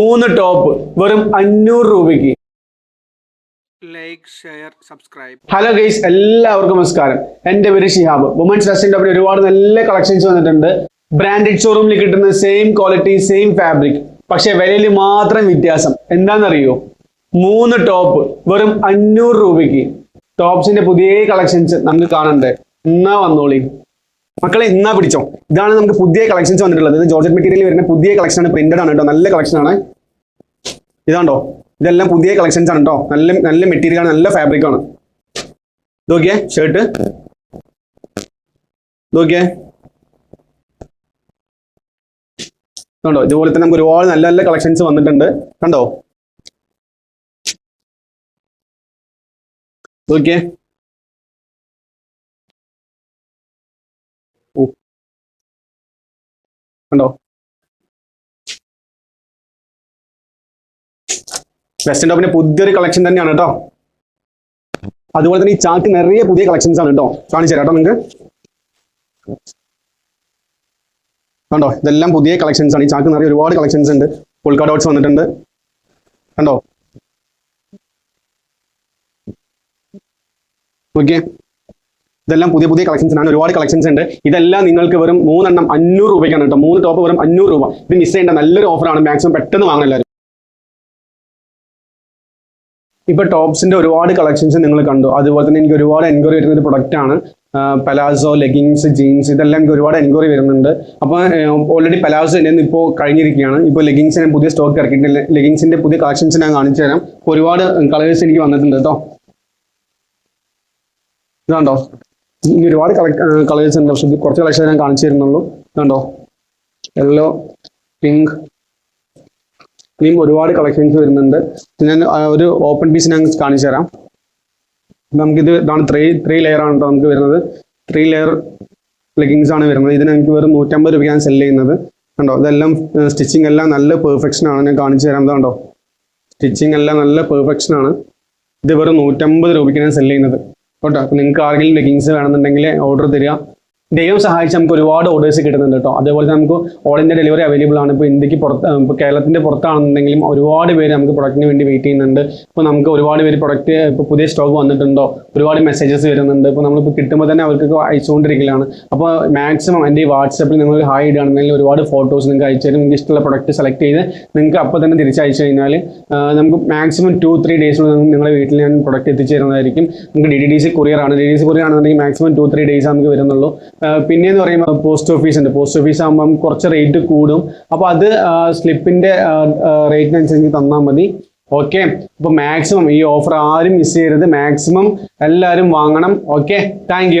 മൂന്ന് ടോപ്പ് വെറും അഞ്ഞൂറ് രൂപയ്ക്ക്. Like share subscribe hello guys എല്ലാവർക്കും നമസ്കാരം. എന്റെ പേര് ഷിഹാബ്. വുമൻസ് ഡ്രസ്സിന്റെ അവിടെ ഒരുപാട് നല്ല കളക്ഷൻസ് വന്നിട്ടുണ്ട്. ബ്രാൻഡഡ് ഷോറൂമിൽ കിട്ടുന്ന സെയിം ക്വാളിറ്റി സെയിം ഫാബ്രിക് പക്ഷെ വിലയിൽ മാത്രം വ്യത്യാസം. എന്താണെന്നറിയോ? മൂന്ന് ടോപ്പ് വെറും അഞ്ഞൂറ് രൂപയ്ക്ക്. ടോപ്സിന്റെ പുതിയ കളക്ഷൻസ് നമുക്ക് കാണണ്ടേ? എന്നാ വന്നോളി. മക്കളെ ഇന്നാ പിടിച്ചോ. ഇതാണ് നമുക്ക് പുതിയ കളക്ഷൻസ് വന്നിട്ടുള്ളത്. ഇത് ജോർജറ്റ് മെറ്റീരിയൽ വരുന്ന പുതിയ കളക്ഷൻ ആണ് പ്രിന്റഡ് ആണ് കേട്ടോ. നല്ല കളക്ഷൻ ആണ്. ഇതാണ്ടോ? ഇതെല്ലാം പുതിയ കളക്ഷൻസ് ആണ് കേട്ടോ. നല്ല നല്ല മെറ്റീരിയൽ ആണ് നല്ല ഫാബ്രിക് ആണ്. നോക്കിയേ ഷർട്ട് നോക്കിയേ കണ്ടോ ഇതുപോലെ തന്നെ നമുക്ക് ഒരുപാട് നല്ല നല്ല കളക്ഷൻസ് വന്നിട്ടുണ്ട്. കണ്ടോ? നോക്കിയേ കണ്ടോ? വെസ്റ്റൻ ടോപ്പിന് പുതിയൊരു കളക്ഷൻ തന്നെയാണ് കേട്ടോ. അതുപോലെ തന്നെ ഈ ചാക്ക് നിറയെ പുതിയ കളക്ഷൻസ് ആണ് കേട്ടോ. കാണിച്ചു തരാം നിങ്ങൾക്ക്. കണ്ടോ? ഇതെല്ലാം പുതിയ കളക്ഷൻസ് ആണ്. ഈ ചാക്ക് നിറയെ ഒരുപാട് കളക്ഷൻസ് ഉണ്ട്. പുൾക്കാ ഡോട്ട്സ് വന്നിട്ടുണ്ട്. കണ്ടോ? ഓക്കെ ഇതെല്ലാം പുതിയ പുതിയ കളക്ഷൻസ് ആണ്. ഒരുപാട് കളക്ഷൻസ് ഉണ്ട്. ഇതെല്ലാം നിങ്ങൾക്ക് വെറും മൂന്നെണ്ണം അഞ്ഞൂറ് രൂപയ്ക്കാണ് കേട്ടോ. മൂന്ന് ടോപ്പ് വെറും അഞ്ഞൂറ് രൂപ. ഇത് മിസ് ചെയ്യേണ്ട നല്ലൊരു ഓഫറാണ് മാക്സിമം പെട്ടെന്ന് വാങ്ങണം എല്ലാവരും. ഇപ്പൊ ടോപ്സിന്റെ ഒരുപാട് കളക്ഷൻസ് നിങ്ങൾ കണ്ടു. അതുപോലെ തന്നെ എനിക്ക് ഒരുപാട് എൻക്വയറി വരുന്ന ഒരു പ്രൊഡക്റ്റ് ആണ്. പലാസോ ലെഗിങ്സ് ജീൻസ് ഇതെല്ലാം എനിക്ക് ഒരുപാട് എൻക്വയറി വരുന്നുണ്ട്. അപ്പോൾ ഓൾറെഡി പലാസോ എന്റെ ഇപ്പോൾ കഴിഞ്ഞിരിക്കുകയാണ്. ഇപ്പോൾ ലെഗിങ്സ് ഞാൻ പുതിയ സ്റ്റോക്ക് ഇറക്കിയിട്ടുണ്ട് ലെഗിങ്സിന്റെ പുതിയ കളക്ഷൻസ് ഞാൻ കാണിച്ചു തരാം. ഒരുപാട് കളേഴ്സ് എനിക്ക് വന്നിട്ടുണ്ട് കേട്ടോ. ഇതാണ്ടോ? ഇനി ഒരുപാട് കളേഴ്സ് ഉണ്ട് പക്ഷെ കുറച്ച് കളക്ഷൻ ഞാൻ കാണിച്ചു തരുന്നുള്ളൂ. കണ്ടോ? യെല്ലോ പിങ്ക് ഇനിയും ഒരുപാട് കളക്ഷൻസ് വരുന്നുണ്ട്. ഞാൻ ഒരു ഓപ്പൺ പീസ് ഞാൻ കാണിച്ചു തരാം. നമുക്കിത് ഇതാണ് ത്രീ ത്രീ ലെയർ ആണ് കേട്ടോ നമുക്ക് വരുന്നത്. ത്രീ ലെയർ ലെഗിങ്സ് ആണ് വരുന്നത്. ഇതിന് എനിക്ക് വെറും നൂറ്റമ്പത് രൂപയ്ക്കാണ് സെൽ ചെയ്യുന്നത്. കണ്ടോ? ഇതെല്ലാം സ്റ്റിച്ചിങ് എല്ലാം നല്ല പെർഫെക്ഷൻ ആണ്. ഞാൻ കാണിച്ചു തരാം. കണ്ടോ? സ്റ്റിച്ചിങ് എല്ലാം നല്ല പെർഫെക്ഷൻ ആണ്. ഇത് വെറും നൂറ്റമ്പത് രൂപയ്ക്ക് ഞാൻ സെൽ ചെയ്യുന്നത്. കേട്ടോ. നിങ്ങൾക്ക് ആരെങ്കിലും ലെഗിങ്സ് വേണമെന്നുണ്ടെങ്കിൽ ഓർഡർ തരിക. ദൈവം സഹായിച്ച് നമുക്ക് ഒരുപാട് ഓർഡേഴ്സ് കിട്ടുന്നുണ്ട് കേട്ടോ. അതേപോലെ തന്നെ നമുക്ക് ഓൾ ഇന്ത്യ ഡെലിവറി അവൈലബിൾ ആണ്. ഇപ്പോൾ ഇന്ത്യയ്ക്ക് പുറത്ത് ഇപ്പോൾ കേരളത്തിന്റെ പുറത്താണെന്നുണ്ടെങ്കിലും ഒരുപാട് പേര് നമുക്ക് പ്രൊഡക്റ്റിന് വേണ്ടി വെയിറ്റ് ചെയ്യുന്നുണ്ട്. ഇപ്പോൾ നമുക്ക് ഒരുപാട് പേര് പ്രൊഡക്റ്റ് ഇപ്പോൾ പുതിയ സ്റ്റോക്ക് വന്നിട്ടുണ്ടോ? ഒരുപാട് മെസ്സേജസ് വരുന്നുണ്ട്. ഇപ്പോൾ നമ്മളിപ്പോൾ കിട്ടുമ്പോൾ തന്നെ അവർക്ക് അയച്ചുകൊണ്ടിരിക്കലാണ്. അപ്പോൾ മാക്സിമം എന്റെ ഈ വാട്സപ്പിൽ നിങ്ങൾ ഹായ് ഇടുകയാണെന്നുണ്ടെങ്കിൽ ഒരുപാട് ഫോട്ടോസ് നിങ്ങൾക്ക് അയച്ചു തരും. നിങ്ങൾക്ക് ഇഷ്ടമുള്ള പ്രൊഡക്റ്റ് സെലക്ട് ചെയ്ത് നിങ്ങൾക്ക് അപ്പോൾ തന്നെ തിരിച്ചയച്ചു കഴിഞ്ഞാൽ നമുക്ക് മാക്സിമം ടു ത്രീ ഡേയ്സിനുള്ളിൽ നിങ്ങളുടെ വീട്ടിൽ ഞാൻ പ്രൊഡക്റ്റ് എത്തിച്ചു തരുന്നതായിരിക്കും. നമുക്ക് D D D C courier ആണ്. ഡി ഡി സി കൊറിയർ ആണെന്നുണ്ടെങ്കിൽ മാക്സിമം ടു ത്രീ ഡേയ്സ് നമുക്ക് വരുന്നുള്ളൂ. ആ, പിന്നെയെന്ന് പറയുമ്പോൾ പോസ്റ്റ് ഓഫീസ് ഉണ്ട്. പോസ്റ്റ് ഓഫീസ് ആകുമ്പം കുറച്ച് റേറ്റ് കൂടും. അപ്പോൾ അത് സ്ലിപ്പിന്റെ റേറ്റിനനുസരിച്ച് തന്നാൽ മതി. ഓക്കെ അപ്പോൾ മാക്സിമം ഈ ഓഫർ ആരും മിസ് ചെയ്യരുത്. മാക്സിമം എല്ലാവരും വാങ്ങണം. Okay thank